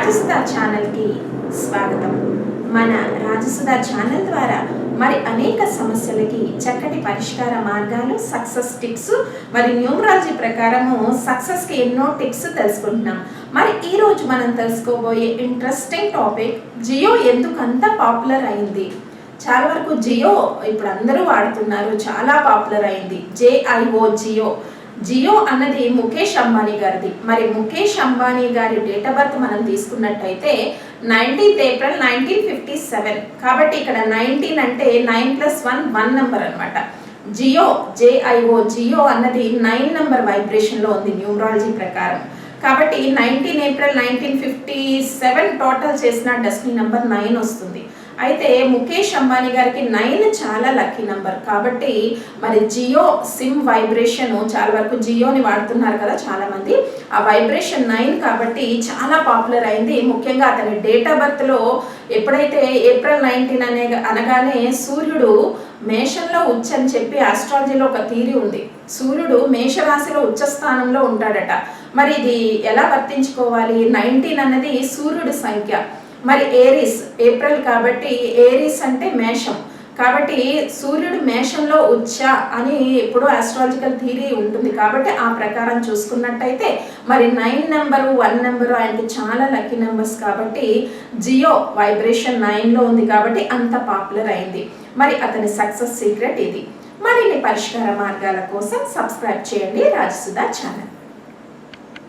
రాజసుధా ఛానల్కి స్వాగతం. మన రాజసుధా ఛానల్ ద్వారా మరి అనేక సమస్యలకి చక్కటి పరిష్కార మార్గాలు సక్సెస్ టిప్స్ మరి న్యూమరాలజీ ప్రకారము సక్సెస్కి ఎన్నో టిప్స్ తెలుసుకుంటున్నాం. మరి ఈరోజు మనం తెలుసుకోబోయే ఇంట్రెస్టింగ్ టాపిక్ జియో ఎందుకు అంత పాపులర్ అయింది? చాలా వరకు జియో ఇప్పుడు అందరూ వాడుతున్నారు చాలా పాపులర్ అయింది. జేఐఓ జియో. జియో అన్నది ముఖేష్ అంబానీ గారిది. మరి ముఖేష్ అంబానీ గారి డేట్ ఆఫ్ బర్త్ మనం తీసుకున్నట్టయితే nineteenth April nineteen fifty seven. కాబట్టి ఇక్కడ నైన్టీన్ అంటే nine plus one one number అనమాట జియో జేఐఓ జియో అన్నది నైన్ నెంబర్ వైబ్రేషన్లో ఉంది న్యూమరాలజీ ప్రకారం. కాబట్టి nineteen April nineteen fifty seven total చేసిన డెస్టినీ నెంబర్ నైన్ వస్తుంది. అయితే ముఖేష్ అంబానీ గారికి నైన్ చాలా లక్కీ నెంబర్. కాబట్టి మరి జియో సిమ్ వైబ్రేషన్ చాలా వరకు జియోని వాడుతున్నారు కదా చాలా మంది. ఆ వైబ్రేషన్ నైన్ కాబట్టి చాలా పాపులర్ అయింది. ముఖ్యంగా అతని డేట్ ఆఫ్ బర్త్లో ఎప్పుడైతే ఏప్రిల్ నైన్టీన్ అనే అనగానే సూర్యుడు మేషంలో ఉచ్చ అని చెప్పి ఆస్ట్రాలజీలో ఒక థీరీ ఉంది. సూర్యుడు మేషరాశిలో ఉచ్చ స్థానంలో ఉంటాడట. మరి ఇది ఎలా వర్తించుకోవాలి? నైన్టీన్ అన్నది సూర్యుడి సంఖ్య. మరి ఏరీస్ ఏప్రిల్ కాబట్టి ఏరీస్ అంటే మేషం. కాబట్టి సూర్యుడు మేషంలో ఉచ్చ అని ఎప్పుడూ ఆస్ట్రాలజికల్ థీరీ ఉంటుంది. కాబట్టి ఆ ప్రకారం చూసుకున్నట్టయితే మరి నైన్ నెంబరు వన్ నెంబరు ఆయనకి చాలా లక్కీ నెంబర్స్ కాబట్టి జియో వైబ్రేషన్ నైన్లో ఉంది కాబట్టి అంత పాపులర్ అయింది. మరి అతని సక్సెస్ సీక్రెట్ ఇది. మరిన్ని పరిష్కార మార్గాల కోసం సబ్స్క్రైబ్ చేయండి రాజసుధా ఛానల్